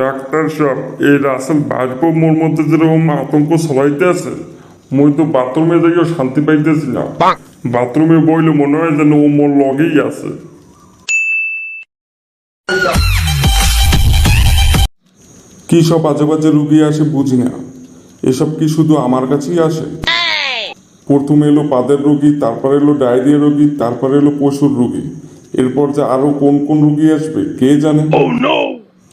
Doctor সাহেব এই রাসেল বাজপো মোর মধ্যে যেরকম আতঙ্ক ছড়াইতে আছে মই তো বাথরুমে যাইও শান্তি পাইতেছি না বাথরুমে বইলে মনে হয় যেন ও মোর লগেই আছে। কি সব বাজে বাজে রুগী আসে বুঝি না। এসব কি শুধু আমার কাছেই আসে? প্রথমে এলো পাদের রুগী তারপর এলো ডায়রিয়া রোগী তারপর এলো পশুর রুগী। এরপর যে আরও কোন কোন রুগী আসবে কে জানে?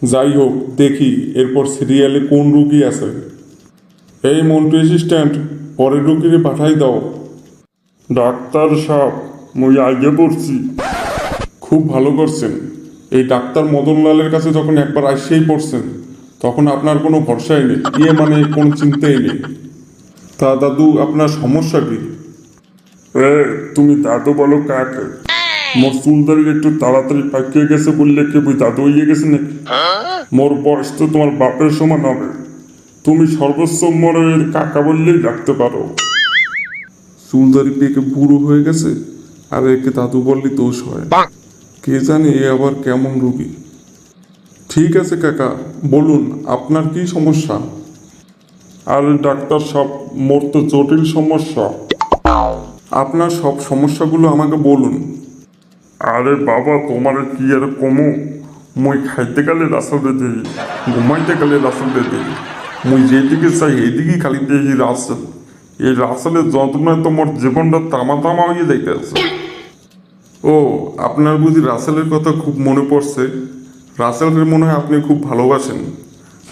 যাই হোক দেখি এরপর সিরিয়ালে কোন রুগী আছে। এই মন্টু অ্যাসিস্ট্যান্ট পরের রুগীরে পাঠাই দাও। ডাক্তার সাহেব, মুই আগে পড়ছি। খুব ভালো করছেন। এই ডাক্তার মদনলালের কাছে যখন একবার আসেই পড়ছেন, তখন আপনার কোনো ভরসাই নেই ইয়ে মানে কোনো চিন্তাই নেই। তা দাদু, আপনার সমস্যা কি? তুমি দাদু বলো কাকে? মোর চুলদারি একটু তাড়াতাড়ি পাকিয়ে গেছে বললে কি বই দাদু হইয়ে গেছে নাকি? মোর বয়স তো তোমার বাপের সমান হবে। তুমি সর্বোচ্চ মোরের কাকা বললেই ডাকতে পারো। চুলদারি পেকে বুড়ো হয়ে গেছে আর একে দাদু বললে দোষ হয়। কে জানে এ আবার কেমন রুগী? ঠিক আছে কাকা বলুন আপনার কি সমস্যা? আর ডাক্তার সব মোর তো জটিল সমস্যা। আপনার সব সমস্যাগুলো আমাকে বলুন। আরে বাবা, তোমার কি আর কমো? মই খাইতে গেলে রাসেলে দেই, ঘুমাইতে গেলে রাসেলে দেই। মুই যেদিকে চাই এইদিকেই খালি দেখি রাসেল। এই রাসেলের যন্ত্রণায় তোমার জীবনটা তামা তামা হয়ে যাইতেছে। ও, আপনার বুঝি রাসেলের কথা খুব মনে পড়ছে? রাসেলের মনে হয় আপনি খুব ভালোবাসেন।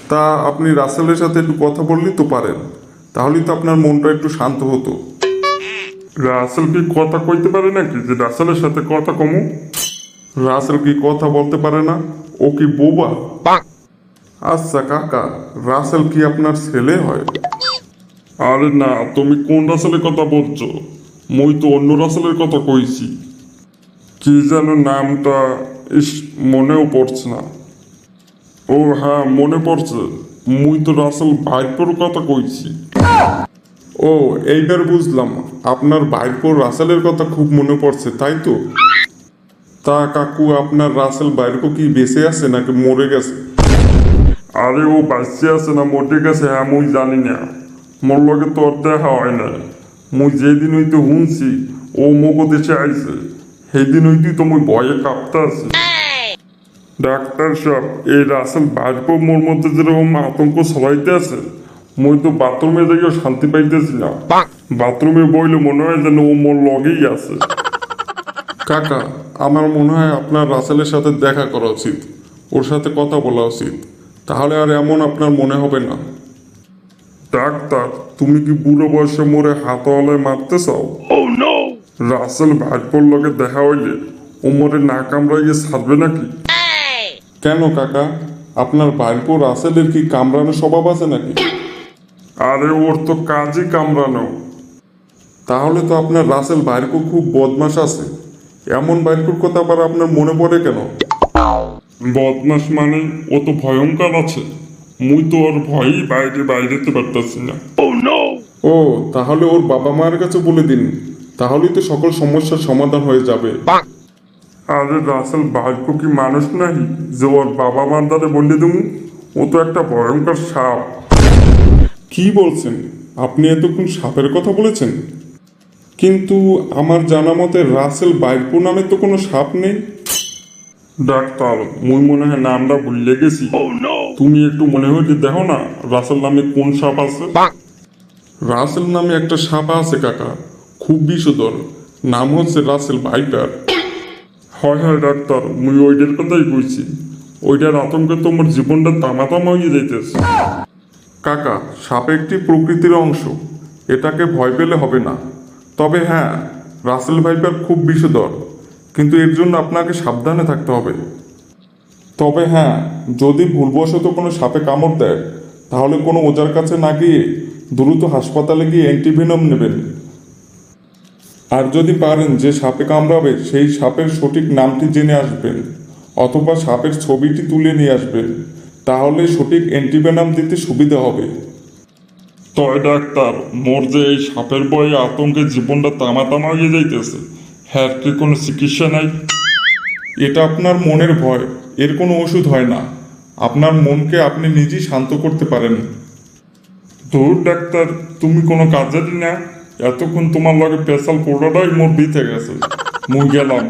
তা আপনি রাসেলের সাথে একটু কথা বললেই তো পারেন। তাহলেই তো আপনার মনটা একটু শান্ত হতো। রাসেল কি কথা কইতে পারে নাকি? যে রাসেলের সাথে কথা কমু? রাসেল কি কথা বলতে পারে না? ও কি বোবা? আচ্ছা কাকা রাসেল কি আপনার ছেলে হয়? আরে না তুমি কোন রাসেলের কথা বলছো? মই তো অন্য রাসেলের কথা কইছি। কি যেন নামটা ইস মনেও পড়ছে না। ও হ্যাঁ মনে পড়ছে। মুই তো রাসেল ভাইপোর কথা কইছি। ও, এইবার বুঝলাম। আপনার বাইরপুর রাসেলের কথা খুব মনে পড়ছে, তাই তো? তা কাকু, আপনার রাসেল বাইরকো কি বেঁচে আছে নাকি মরে গেছে? আরে ও বাঁচতে আছে না, মরে গেছে হ্যাঁ মুই জানি না। মোর লগে তোর দেখা হয় না মুই যেদিন হইতে শুনছি, ও মগো দেশে আইছে। সেদিন হইতেই তো মুই ভয়ে কাঁপতে আছি ডাক্তার সাহেব, এই রাসেল বাজবো মোর মধ্যে যেরকম আতঙ্ক ছড়াইতে আছে মুই তো বাথরুমে শান্তি পাইতেছি না বাথরুমে বইলে মনে হয় যেন ও মোর লগেই আছে। কাকা আমার মনে হয় আপনার রাসেলের সাথে দেখা করা উচিত। ওর সাথে কথা বলা উচিত। তাহলে আর এমন আপনার মনে হবে না। ডাক্তার তুমি কি বুড়ো বয়সে মোরে হাতওয়ালায় মারতে চাও? রাসেল ভাজপোর লগে দেখা হইলে ও মোরে না কামড়াইয়ে ছাড়বে নাকি? কেন কাকা? আপনার বাইরপুর রাসেলের কি কামড়ানো স্বভাব আছে নাকি? আরে ওর তো কাজই কামড়ানো। তাহলে তো আপনার রাসেল বাইরকো খুব বদমাস আছে। এমন বাইরকুর কথা আবার আপনার মনে পড়ে কেন? বদমাস মানে ও তো ভয়ঙ্কর আছে। মুই তো ওর ভয়ই বাইরে বাইরেতে পারতেছি না। ও তাহলে ওর বাবা মায়ের কাছে বলে দিন। তাহলেই তো সকল সমস্যার সমাধান হয়ে যাবে। আরে রাসেল ভাজপো কি মানুষ নাহি? যে ওর বাবা মার দ্বারে বলে দেবো? ও তো একটা ভয়ঙ্কর সাপ। কি বলছেন? আপনি এতক্ষণ সাপের কথা বলেছেন। কিন্তু আমার জানা মতে রাসেল বাইরপো নামে তো কোনো সাপ নেই। ডাক্তার মুই মনে হয় নামটা ভুলে গেছি। তুমি একটু মনে হইলে দেখো না রাসেল নামে কোন সাপ আছে? রাসেল নামে একটা সাপ আছে কাকা। খুব বিষধর। নাম হচ্ছে রাসেল ভাইপার হয় হয় ডাক্তার মুই ওইটার কথাই কইছি। ওইটার আতঙ্কে তোমার জীবনটা তামা তামা হয়ে যাইতেছে। কাকা সাপ একটি প্রকৃতির অংশ। এটাকে ভয় পেলে হবে না। তবে হ্যাঁ রাসেল ভাইপার খুব বিষধর, কিন্তু এর জন্য আপনাকে সাবধানে থাকতে হবে। তবে হ্যাঁ যদি ভুলবশত কোনো সাপে কামড় দেয়, তাহলে কোনো ওজার কাছে না গিয়ে দ্রুত হাসপাতালে গিয়ে অ্যান্টিভেনম নেবেন। আর যদি পারেন যে সাপে কামড়াবে, সেই সাপের সঠিক নামটি জেনে আসবেন, অথবা সাপের ছবিটি তুলে নিয়ে আসবেন। তাহলে সঠিক অ্যান্টিভেনাম দিতে সুবিধা হবে। তয় ডাক্তার মোর যে এই সাপের বয়ে আতঙ্কে জীবনটা তামা তামা হয়ে যাইতেছে হ্যাঁ কি কোনো চিকিৎসা নাই? এটা আপনার মনের ভয় এর কোনো ওষুধ হয় না। আপনার মনকে আপনি নিজেই শান্ত করতে পারেন। ধুর ডাক্তার তুমি কোনো কাজেরই না। এতক্ষণ তোমার লগে পেশাল পোড়াটাই মোর বিতে গেছে। মুই গেলাম।